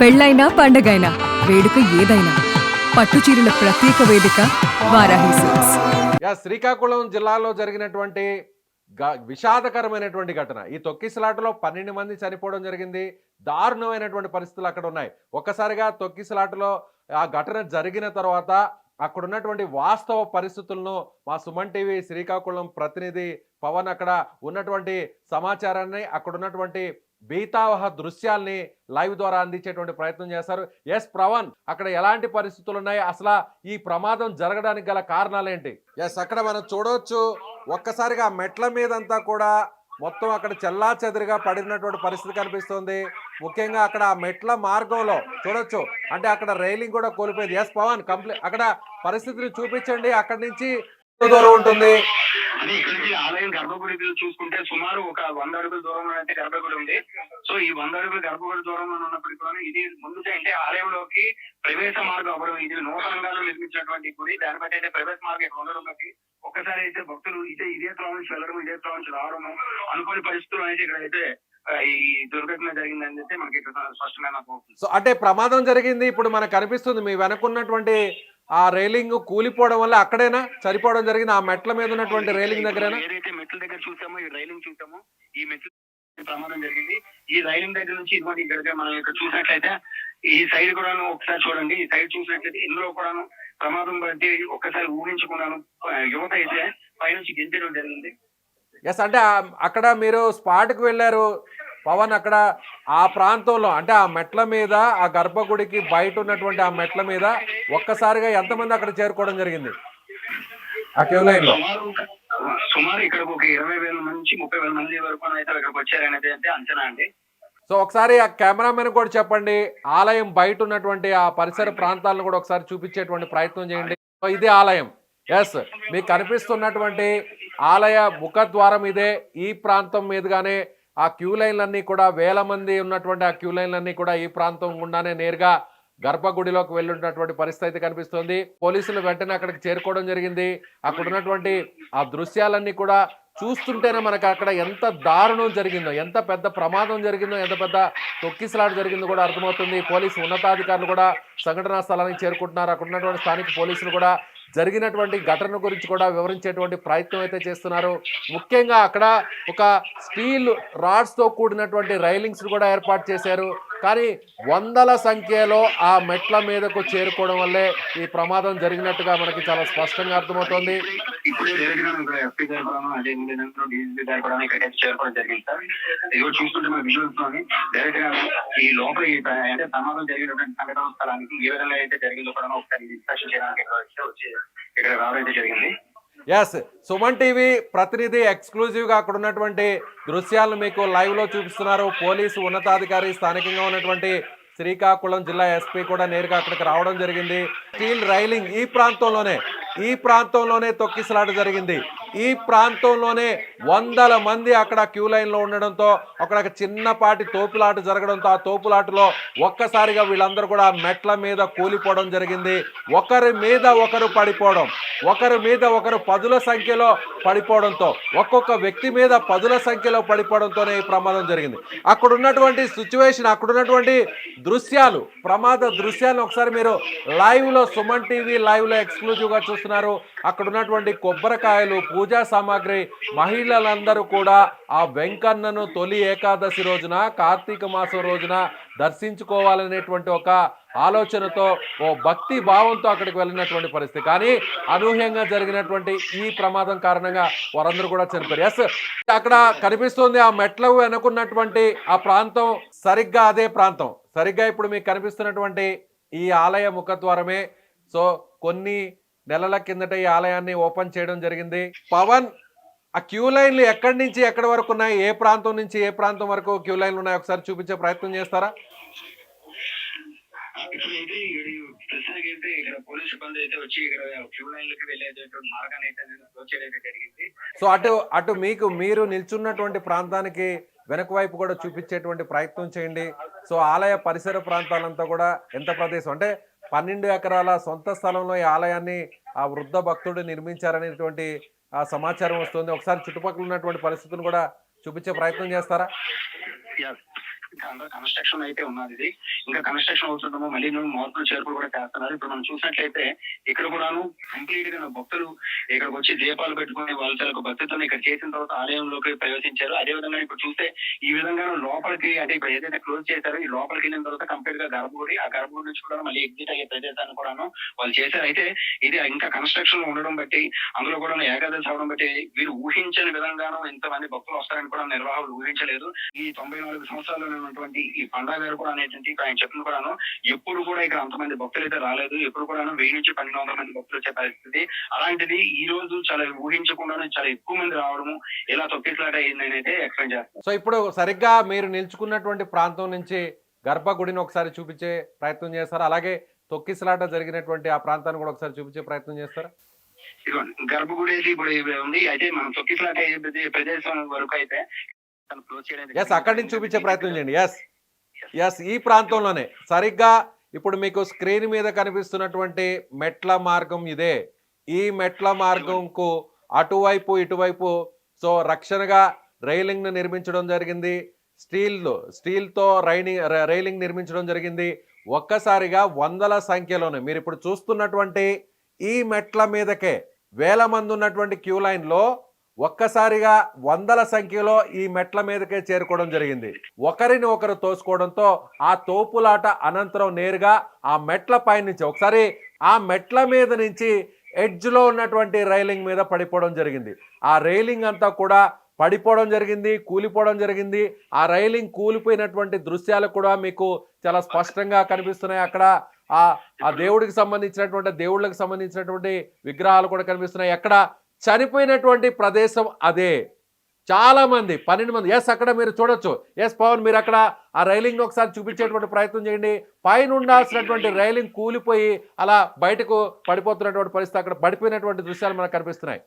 పెళ్ళైనా పండగైనా వేడుక ఏదైనా పట్టు చీరల ప్రత్యేక వేదిక వారాహి సిల్క్స్. శ్రీకాకుళం జిల్లాలో జరిగినటువంటి గ- విషాదకరమైనటువంటి ఘటన. ఈ తొక్కిసలాటలో పన్నెండు మంది చనిపోవడం జరిగింది. దారుణమైనటువంటి పరిస్థితులు అక్కడ ఉన్నాయి. ఒక్కసారిగా తొక్కిసలాటలో ఆ ఘటన జరిగిన తర్వాత అక్కడ ఉన్నటువంటి వాస్తవ పరిస్థితులను మా సుమన్ టీవీ శ్రీకాకుళం ప్రతినిధి పవన్ అక్కడ ఉన్నటువంటి సమాచారాన్ని అక్కడ ఉన్నటువంటి బీతావహ దృశ్యాల్ని లైవ్ ద్వారా అందించేటువంటి ప్రయత్నం చేస్తారు ఎస్ ప్రవన్ అక్కడ ఎలాంటి పరిస్థితులు ఉన్నాయి? అసలు ఈ ప్రమాదం జరగడానికి గల కారణాలు ఏంటి ఎస్ అక్కడ మనం చూడవచ్చు. ఒక్కసారిగా ఆ మెట్ల మీదంతా కూడా మొత్తం అక్కడ చెల్లా చెదిరిగా పడినటువంటి పరిస్థితి కనిపిస్తుంది. ముఖ్యంగా అక్కడ ఆ మెట్ల మార్గంలో చూడొచ్చు. అంటే అక్కడ రైలింగ్ కూడా కోల్పోయింది. ఎస్ పవన్ కంప్లీట్ అక్కడ పరిస్థితిని చూపించండి. అక్కడి నుంచి దూరం ఉంటుంది. అంటే ఇక్కడ నుంచి ఆలయం గర్భగుడి చూసుకుంటే సుమారు ఒక వంద అడుగుల దూరంలో అయితే గర్భగుడి ఉంది. సో ఈ వంద అడుగుల గర్భగుడి దూరంలో ఉన్నప్పటికీ కూడా ఇది ముందుగా అంటే ఆలయంలోకి ప్రవేశ మార్గం అవ్వడం ఇది నూతనంగా నిర్మించినటువంటి గుడి. దాన్ని బట్టి అయితే ప్రవేశ మార్గం ఇక్కడ ఉండడం బట్టి ఒక్కసారి అయితే భక్తులు ఇదే ఇదే త్రోవ నుంచి వెళ్ళడం ఇదే త్రోవ నుంచి రావడము అనుకోని పరిస్థితులు అయితే ఇక్కడ అయితే ఈ దుర్ఘటన జరిగిందని అయితే మనకి అవుతుంది. సో అంటే ప్రమాదం జరిగింది ఇప్పుడు మనకు కనిపిస్తుంది మీ వెనకున్నటువంటి ఆ రైలింగ్ కూలిపోవడం వల్ల అక్కడేనా? చనిపోవడం జరిగింది ఆ మెట్ల మీద ఉన్నటువంటి రైలింగ్ దగ్గరేనా? ఏదైతే మెట్ల దగ్గర చూసామో ఈ రైలింగ్ చూసామో ఈ మెట్ల ప్రమాదం జరిగింది. ఈ రైలింగ్ దగ్గర నుంచి ఇదిగోండి ఇక్కడ మనం ఇక్కడ చూసినట్లయితే ఈ సైడ్ కూడాను ఒకసారి చూడండి. ఈ సైడ్ చూసినట్లయితే ఇందులో కూడాను ప్రమాదం బట్టి ఒక్కసారి ఊహించకుండాను ఆ, యువత అయితే పైనుంచి గెంతడం జరిగింది. ఎస్ అంటే అక్కడ మీరు స్పాట్కి వెళ్ళారు. పవన్ అక్కడ ఆ ప్రాంతంలో అంటే ఆ మెట్ల మీద ఆ గర్భగుడికి బయట ఉన్నటువంటి ఆ మెట్ల మీద ఒక్కసారిగా ఎంతమంది అక్కడ చేరుకోవడం జరిగింది? ఆ క్యూ లైన్లో సుమారు ఇక్కడ ఒక ఇరవై వేల నుంచి ముప్పై వేల మంది వరకు అయితే ఇక్కడికి వచ్చారనేది అయితే అంచనా అండి. సో ఒకసారి ఆ కెమెరామెన్ కూడా చెప్పండి. ఆలయం బయట ఉన్నటువంటి ఆ పరిసర ప్రాంతాలను కూడా ఒకసారి చూపించేటువంటి ప్రయత్నం చేయండి. సో ఇది ఆలయం. ఎస్ మీకు కనిపిస్తున్నటువంటి ఆలయ ముఖద్వారం ఇదే. ఈ ప్రాంతం మీదుగానే ఆ క్యూ లైన్లన్నీ కూడా వేల మంది ఉన్నటువంటి ఆ క్యూ లైన్లన్నీ కూడా ఈ ప్రాంతం గుండానే నేరుగా గర్భగుడిలోకి వెళ్ళున్నటువంటి పరిస్థితి అయితే కనిపిస్తుంది. పోలీసులు వెంటనే అక్కడికి చేరుకోవడం జరిగింది. అక్కడ ఉన్నటువంటి ఆ దృశ్యాలన్నీ కూడా చూస్తుంటేనే మనకు అక్కడ ఎంత దారుణం జరిగిందో ఎంత పెద్ద ప్రమాదం జరిగిందో ఎంత పెద్ద తొక్కిసలాట జరిగిందో కూడా అర్థమవుతుంది. పోలీసు ఉన్నతాధికారులు కూడా సంఘటనా స్థలానికి చేరుకుంటున్నారు. అక్కడ ఉన్నటువంటి స్థానిక పోలీసులు కూడా జరిగినటువంటి ఘటన గురించి కూడా వివరించేటువంటి ప్రయత్నం అయితే చేస్తున్నారు. ముఖ్యంగా అక్కడ ఒక స్టీల్ రాడ్స్తో కూడినటువంటి రైలింగ్స్ కూడా ఏర్పాటు చేశారు. కానీ వందల సంఖ్యలో ఆ మెట్ల మీదకు చేరుకోవడం వల్లే ఈ ప్రమాదం జరిగినట్టుగా మనకి చాలా స్పష్టంగా అర్థమవుతోంది. అదే చేరుకోవడం జరిగింది ఈ లోపల అంటే ప్రమాదం జరిగినటువంటి సంఘటన స్థలానికి ఏ విధంగా అయితే జరిగిందో కూడా ఒకసారి ఇన్స్పెక్షన్ చేయడానికి ఇక్కడ ఇక్కడ రావడం అయితే జరిగింది. ఎస్ సుమన్ టీవీ ప్రతినిధి ఎక్స్క్లూజివ్గా అక్కడ ఉన్నటువంటి దృశ్యాలను మీకు లైవ్లో చూపిస్తున్నారు. పోలీసు ఉన్నతాధికారి స్థానికంగా ఉన్నటువంటి శ్రీకాకుళం జిల్లా ఎస్పీ కూడా నేరుగా అక్కడికి రావడం జరిగింది. స్టీల్ రైలింగ్ ఈ ప్రాంతంలోనే ఈ ప్రాంతంలోనే తొక్కిసలాట జరిగింది. ఈ ప్రాంతంలోనే వందల మంది అక్కడ క్యూ లైన్లో ఉండడంతో అక్కడ చిన్నపాటి తోపులాట జరగడంతో ఆ తోపులాటలో ఒక్కసారిగా వీళ్ళందరూ కూడా మెట్ల మీద కూలిపోవడం జరిగింది. ఒకరి మీద ఒకరు పడిపోవడం. ఒకరి మీద ఒకరు పదుల సంఖ్యలో పడిపోవడంతో ఒక్కొక్క వ్యక్తి మీద పదుల సంఖ్యలో పడిపోవడంతోనే ఈ ప్రమాదం జరిగింది. అక్కడ ఉన్నటువంటి సిచ్యువేషన్ అక్కడ ఉన్నటువంటి దృశ్యాలు ప్రమాద దృశ్యాలను ఒకసారి మీరు లైవ్లో సుమన్ టీవీ లైవ్లో ఎక్స్క్లూజివ్గా చూస్తున్నారు. అక్కడ ఉన్నటువంటి కొబ్బరికాయలు పూజా సామాగ్రి మహిళలందరూ కూడా ఆ వెంకన్నను తొలి ఏకాదశి రోజున కార్తీక మాసం రోజున దర్శించుకోవాలనేటువంటి ఒక ఆలోచనతో ఓ భక్తి భావంతో అక్కడికి వెళ్ళినటువంటి పరిస్థితి. కానీ అనూహ్యంగా జరిగినటువంటి ఈ ప్రమాదం కారణంగా వారందరూ కూడా చనిపోయారు. ఎస్ అక్కడ కనిపిస్తుంది ఆ మెట్ల వెనుకున్నటువంటి ఆ ప్రాంతం సరిగ్గా అదే ప్రాంతం. సరిగ్గా ఇప్పుడు మీకు కనిపిస్తున్నటువంటి ఈ ఆలయ ముఖద్వారమే. సో కొన్ని నెలల కిందట ఈ ఆలయాన్ని ఓపెన్ చేయడం జరిగింది. పవన్ ఆ క్యూ లైన్లు ఎక్కడి నుంచి ఎక్కడి వరకు ఉన్నాయి? ఏ ప్రాంతం నుంచి ఏ ప్రాంతం వరకు క్యూ లైన్లు ఉన్నాయి? ఒకసారి చూపించే ప్రయత్నం చేస్తారా? అయితే ఇక్కడ ప్రస్తుతానికి అయితే ఇక్కడ పోలీస్ సిబ్బంది అయితే వచ్చి ఇక్కడ క్యూ లైన్ లకి వెళ్ళేటటువంటి మార్గాన్ని అయితే నేను క్లోజ్ చేయడం అయితే జరిగింది. సో అటు అటు మీకు మీరు నిల్చున్నటువంటి ప్రాంతానికి వెనక వైపు కూడా చూపించేటువంటి ప్రయత్నం చేయండి. సో ఆలయ పరిసర ప్రాంతాలంతా కూడా ఎంత ప్రదేశం? అంటే పన్నెండు ఎకరాల సొంత స్థలంలో ఈ ఆలయాన్ని ఆ వృద్ధ భక్తుడు నిర్మించారనేటువంటి ఆ సమాచారం వస్తుంది. ఒకసారి చుట్టుపక్కల ఉన్నటువంటి పరిస్థితులను కూడా చూపించే ప్రయత్నం చేస్తారా. ఇంకా కన్స్ట్రక్షన్ అయితే ఉన్నది ఇది. ఇంకా కన్స్ట్రక్షన్ అవుతుండమో మళ్ళీ నువ్వు మార్పులు చేర్పులు కూడా చేస్తున్నారు. ఇప్పుడు మనం చూసినట్లయితే ఇక్కడ కూడాను కంప్లీట్గా భక్తులు ఇక్కడికి వచ్చి దీపాలు పెట్టుకుని వాళ్ళ చాలా భక్తితో ఇక్కడ చేసిన తర్వాత ఆలయంలోకి ప్రవేశించారు. అదే విధంగా ఇప్పుడు చూస్తే ఈ విధంగా లోపలికి అంటే ఇప్పుడు ఏదైతే క్లోజ్ చేశారో ఈ లోపలికి వెళ్ళిన తర్వాత కంప్లీట్గా గర్భగుడి ఆ గర్భగుడి నుంచి కూడా మళ్ళీ ఎగ్జిట్ అయ్యే ప్రదేశాన్ని కూడాను వాళ్ళు చేశారు. అయితే ఇది ఇంకా కన్స్ట్రక్షన్లో ఉండడం బట్టి అందులో కూడా ఏకాదశి అవడం బట్టి వీరు ఊహించని విధంగాను ఇంతమంది భక్తులు వస్తారని కూడా నిర్వాహకులు ఊహించలేదు. ఈ తొంభై నాలుగు సంవత్సరాలు ఉన్నటువంటి ఈ పండగ గారు కూడా అనేటువంటి ఆయన చెప్పింది కూడాను ఎప్పుడు కూడా ఇక్కడ అంతమంది భక్తులు అయితే రాలేదు. ఎప్పుడు కూడా వెయ్యి నుంచి పన్నెండు వందల మంది భక్తులు వచ్చే పరిస్థితి. అలాంటిది ఈ రోజు చాలా ఊహించకుండానే చాలా ఎక్కువ మంది రావడము ఇలా తొక్కిసలాట అయిందని అయితే ఎక్స్ప్లెయిన్ చేస్తారు సో ఇప్పుడు సరిగ్గా మీరు నిల్చుకున్నటువంటి ప్రాంతం నుంచి గర్భగుడిని ఒకసారి చూపించే ప్రయత్నం చేస్తారా? అలాగే తొక్కిసలాట జరిగినటువంటి ఆ ప్రాంతాన్ని కూడా ఒకసారి చూపించే ప్రయత్నం చేస్తారా? గర్భగుడి అయితే ఇప్పుడు ఉంది. అయితే మనం తొక్కిసలాట ప్రదేశం వరకు అయితే తను క్లోజ్ చేయడానికి ఎస్ అక్కడి నుంచి చూపించే ప్రయత్నం చేయండి. ఎస్ ఎస్ ఈ ప్రాంతంలోనే. సరిగ్గా ఇప్పుడు మీకు స్క్రీన్ మీద కనిపిస్తున్నటువంటి మెట్ల మార్గం ఇదే. ఈ మెట్ల మార్గంకు అటువైపు ఇటువైపు సో రక్షణగా రైలింగ్ను నిర్మించడం జరిగింది. స్టీల్ స్టీల్తో రైనింగ్ రైలింగ్ నిర్మించడం జరిగింది. ఒక్కసారిగా వందల సంఖ్యలోనే. మీరు ఇప్పుడు చూస్తున్నటువంటి ఈ మెట్ల మీదకే వేల మంది ఉన్నటువంటి క్యూ లైన్లో ఒక్కసారిగా వందల సంఖ్యలో ఈ మెట్ల మీదకే చేరుకోవడం జరిగింది. ఒకరిని ఒకరు తోసుకోవడంతో ఆ తోపులాట అనంతరం నేరుగా ఆ మెట్ల పై నుంచి ఒకసారి ఆ మెట్ల మీద నుంచి ఎడ్జ్లో ఉన్నటువంటి రైలింగ్ మీద పడిపోవడం జరిగింది. ఆ రైలింగ్ అంతా కూడా పడిపోవడం జరిగింది కూలిపోవడం జరిగింది. ఆ రైలింగ్ కూలిపోయినటువంటి దృశ్యాలు కూడా మీకు చాలా స్పష్టంగా కనిపిస్తున్నాయి. అక్కడ ఆ ఆ దేవుడికి సంబంధించినటువంటి దేవుళ్ళకి సంబంధించినటువంటి విగ్రహాలు కూడా కనిపిస్తున్నాయి. అక్కడ చనిపోయినటువంటి ప్రదేశం అదే. చాలామంది పన్నెండు మంది. ఎస్ అక్కడ మీరు చూడొచ్చు. ఎస్ పవన్ మీరు అక్కడ ఆ రైలింగ్ ఒకసారి చూపించేటువంటి ప్రయత్నం చేయండి. పైన ఉండాల్సినటువంటి రైలింగ్ కూలిపోయి అలా బయటకు పడిపోతున్నటువంటి పరిస్థితి అక్కడ పడిపోయినటువంటి దృశ్యాలు మనకు కనిపిస్తున్నాయి.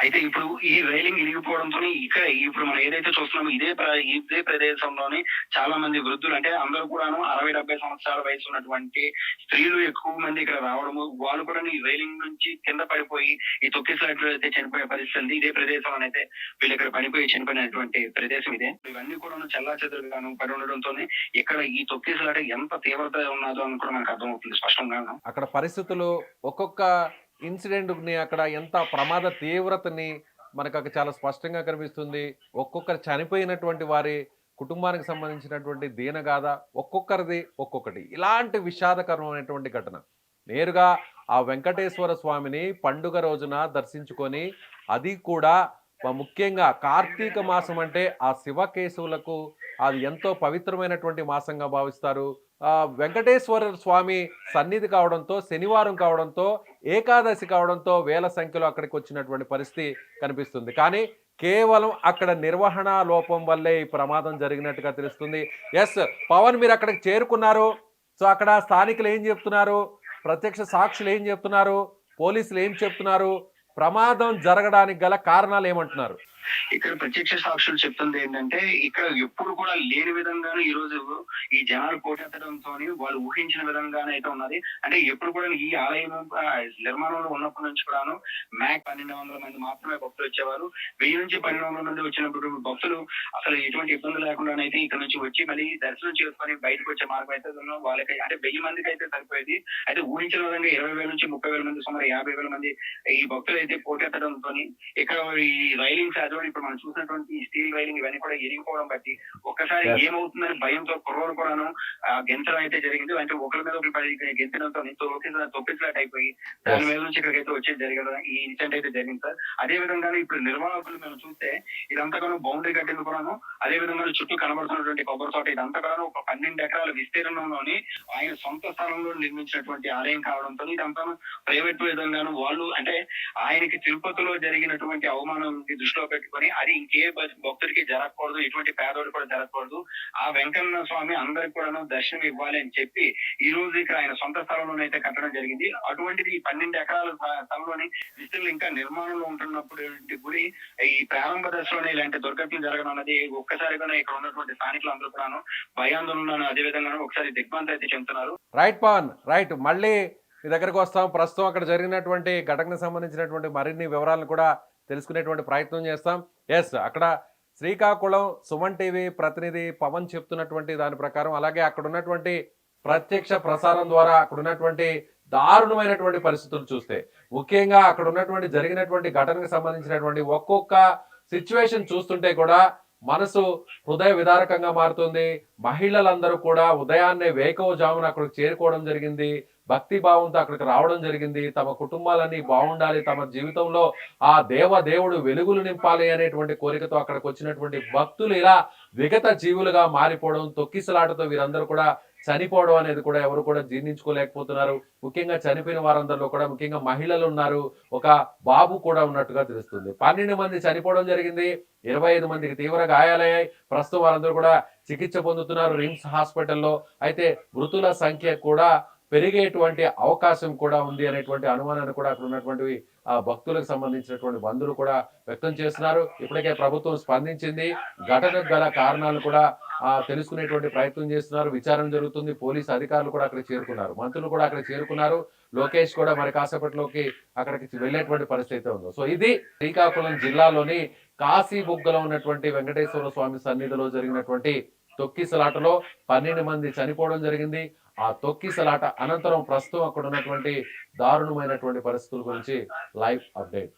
అయితే ఇప్పుడు ఈ రైలింగ్ ఇరిగిపోవడంతో ఇక్కడ ఇప్పుడు మనం ఏదైతే చూస్తున్నామో ఇదే ఇదే ప్రదేశంలోని చాలా మంది వృద్ధులు అంటే అందరూ కూడాను అరవై డెబ్బై సంవత్సరాల వయసు ఉన్నటువంటి స్త్రీలు ఎక్కువ మంది ఇక్కడ రావడము వాళ్ళు కూడా ఈ రైలింగ్ నుంచి కింద పడిపోయి ఈ తొక్కిసలాట్లో అయితే చనిపోయే పరిస్థితి ఉంది. ఇదే ప్రదేశం అయితే వీళ్ళు ఇక్కడ పడిపోయి చనిపోయినటువంటి ప్రదేశం ఇదే. ఇవన్నీ కూడా చల్లా చెదురుగాను పడి ఉండడంతో ఇక్కడ ఈ తొక్కేసలాట ఎంత తీవ్రత ఉన్నదో అని కూడా మనకు అర్థమవుతుంది స్పష్టంగా అక్కడ పరిస్థితులు ఒక్కొక్క ఇన్సిడెంట్ని అక్కడ ఎంత ప్రమాద తీవ్రతని మనకు అక్కడ చాలా స్పష్టంగా కనిపిస్తుంది. ఒక్కొక్కరు చనిపోయినటువంటి వారి కుటుంబానికి సంబంధించినటువంటి దీనగాథ ఒక్కొక్కరిది ఒక్కొక్కటి. ఇలాంటి విషాదకరమైనటువంటి ఘటన. నేరుగా ఆ వెంకటేశ్వర స్వామిని పండుగ రోజున దర్శించుకొని అది కూడా ముఖ్యంగా కార్తీక మాసం అంటే ఆ శివకేశవులకు అది ఎంతో పవిత్రమైనటువంటి మాసంగా భావిస్తారు. వెంకటేశ్వర స్వామి సన్నిధి కావడంతో శనివారం కావడంతో ఏకాదశి కావడంతో వేల సంఖ్యలో అక్కడికి వచ్చినటువంటి పరిస్థితి కనిపిస్తుంది. కానీ కేవలం అక్కడ నిర్వహణ లోపం వల్లే ఈ ప్రమాదం జరిగినట్టుగా తెలుస్తుంది. ఎస్ పవన్ మీరు అక్కడికి చేరుకున్నారు. సో అక్కడ స్థానికులు ఏం చెప్తున్నారు? ప్రత్యక్ష సాక్షులు ఏం చెప్తున్నారు? పోలీసులు ఏం చెప్తున్నారు? ప్రమాదం జరగడానికి గల కారణాలు ఏమంటున్నారు? ఇక్కడ ప్రత్యక్ష సాక్షులు చెప్తుంది ఏంటంటే ఇక్కడ ఎప్పుడు కూడా లేని విధంగాను ఈ రోజు ఈ జనాలు పోటెత్తడంతో వాళ్ళు ఊహించిన విధంగానే అయితే ఉన్నది. అంటే ఎప్పుడు కూడా ఈ ఆలయం నిర్మాణంలో ఉన్నప్పటి నుంచి కూడాను మ్యాక్ పన్నెండు వందల మంది మాత్రమే భక్తులు వచ్చేవారు. వెయ్యి నుంచి పన్నెండు వందల మంది వచ్చినప్పుడు భక్తులు అసలు ఎటువంటి ఇబ్బంది లేకుండానైతే ఇక్కడ నుంచి వచ్చి మళ్ళీ దర్శనం చేసుకొని బయటకు వచ్చే మార్గం అయితే ఉందో వాళ్ళకి అంటే వెయ్యి మందికి అయితే సరిపోయేది. అయితే ఊహించిన విధంగా ఇరవై వేల నుంచి ముప్పై వేల మంది సుమారు యాభై వేల మంది ఈ భక్తులు అయితే పోటెత్తడంతో ఇక్కడ ఈ రైలింగ్ అదో ఇప్పుడు మనం చూసినటువంటి స్టీల్ రైలింగ్ ఇవన్నీ కూడా ఇరిగిపోవడం బట్టి ఒక్కసారి. ఏమవుతుందని భయంతో కుర్రోలు కూడాను ఆ, గెంతడం అయితే జరిగింది. అంటే ఒకరి మీద ఒకరి పడి గెంతడంతో తొప్పించినట్టు అయిపోయి దాని మీద నుంచి ఇక్కడికైతే వచ్చేది జరిగదు ఈ ఇన్సిడెంట్ అయితే జరిగింది సార్. అదే విధంగా ఇప్పుడు నిర్వాహకులు మేము చూస్తే ఇదంతా కూడా బౌండరీ కట్టింది కూడాను అదే విధంగా చుట్టూ కనబడుతున్నటువంటి కొబ్బరి తోట ఇదంతా కూడా ఒక పన్నెండు ఎకరాల విస్తీర్ణంలోని ఆయన సొంత స్థలంలో నిర్మించినటువంటి ఆలయం కావడంతో ఇదంతా ప్రైవేట్ విధంగాను వాళ్ళు అంటే ఆయనకి తిరుపతిలో జరిగినటువంటి అవమానం దృష్టిలో పెట్టుకొని అది ఇంకే భక్తుడికి జరగకూడదు ఎటువంటి పేదోడు కూడా జరగకూడదు. ఆ వెంకన్న స్వామి అందరికి కూడా దర్శనం ఇవ్వాలి అని చెప్పి ఈ రోజు ఇక్కడ ఆయన సొంత స్థలంలోనైతే కట్టడం జరిగింది. అటువంటిది ఈ పన్నెండు ఎకరాల స్థలంలోని విస్తృతులు ఇంకా నిర్మాణంలో ఉంటున్నప్పుడు ఈ గుడి ఈ ప్రారంభ దశలోనే ఇలాంటి దుర్ఘటనలు జరగడం అనేది ఒక్కసారిగానే ఇక్కడ ఉన్నటువంటి స్థానికులు అందరూ కూడాను భయాందోళన అదే విధంగా ఒకసారి దిగ్భ్రాంతి అయితే చెందుతున్నారు. Right Pawan right. మళ్ళీ మీ దగ్గరకు వస్తాం. ప్రస్తుతం అక్కడ జరిగినటువంటి ఘటనకు సంబంధించినటువంటి మరిన్ని వివరాలను కూడా తెలుసుకునేటువంటి ప్రయత్నం చేస్తాం. ఎస్ అక్కడ శ్రీకాకుళం సుమన్ టీవీ ప్రతినిధి పవన్ చెప్తున్నటువంటి దాని ప్రకారం అలాగే అక్కడ ఉన్నటువంటి ప్రత్యక్ష ప్రసారం ద్వారా అక్కడ ఉన్నటువంటి దారుణమైనటువంటి పరిస్థితులు చూస్తే ముఖ్యంగా అక్కడ ఉన్నటువంటి జరిగినటువంటి ఘటనకు సంబంధించినటువంటి ఒక్కొక్క సిచ్యువేషన్ చూస్తుంటే కూడా మనసు హృదయ విదారకంగా మారుతుంది. మహిళలందరూ కూడా ఉదయాన్నే వేకవజామున అక్కడికి చేరుకోవడం జరిగింది. భక్తి భావంతో అక్కడికి రావడం జరిగింది. తమ కుటుంబాలన్నీ బాగుండాలి. తమ జీవితంలో ఆ దేవ దేవుడు వెలుగులు నింపాలి అనేటువంటి కోరికతో అక్కడికి వచ్చినటువంటి భక్తులు ఇలా విగత జీవులుగా మారిపోవడం తొక్కిసలాటతో వీరందరూ కూడా చనిపోవడం అనేది కూడా ఎవరు కూడా జీర్ణించుకోలేకపోతున్నారు. ముఖ్యంగా చనిపోయిన వారందరిలో కూడా ముఖ్యంగా మహిళలు ఉన్నారు. ఒక బాబు కూడా ఉన్నట్టుగా తెలుస్తుంది. పన్నెండు మంది చనిపోవడం జరిగింది. ఇరవై ఐదు మందికి తీవ్ర గాయాలయ్యాయి. ప్రస్తుతం వారందరూ కూడా చికిత్స పొందుతున్నారు రిమ్స్ హాస్పిటల్లో. అయితే మృతుల సంఖ్య కూడా పెరిగేటువంటి అవకాశం కూడా ఉంది అనేటువంటి అనుమానాన్ని కూడా అక్కడ ఉన్నటువంటి ఆ భక్తులకు సంబంధించినటువంటి బంధువులు కూడా వ్యక్తం చేస్తున్నారు. ఇప్పటికే ప్రభుత్వం స్పందించింది. ఘటనకు గల కారణాలు కూడా ఆ తెలుసుకునేటువంటి ప్రయత్నం చేస్తున్నారు. విచారణ జరుగుతుంది. పోలీసు అధికారులు కూడా అక్కడ చేరుకున్నారు. మంత్రులు కూడా అక్కడ చేరుకున్నారు. లోకేష్ కూడా మరి కాసేపట్లోకి అక్కడికి వెళ్ళేటువంటి పరిస్థితి అయితే ఉంది. సో ఇది శ్రీకాకుళం జిల్లాలోని కాశీ బుగ్గలో ఉన్నటువంటి వెంకటేశ్వర స్వామి సన్నిధిలో జరిగినటువంటి తొక్కిసలాటలో పన్నెండు మంది చనిపోవడం జరిగింది. ఆ తొక్కిసలాట అనంతరం ప్రస్తుతం అక్కడ ఉన్నటువంటి దారుణమైనటువంటి పరిస్థితుల గురించి లైవ్ అప్డేట్.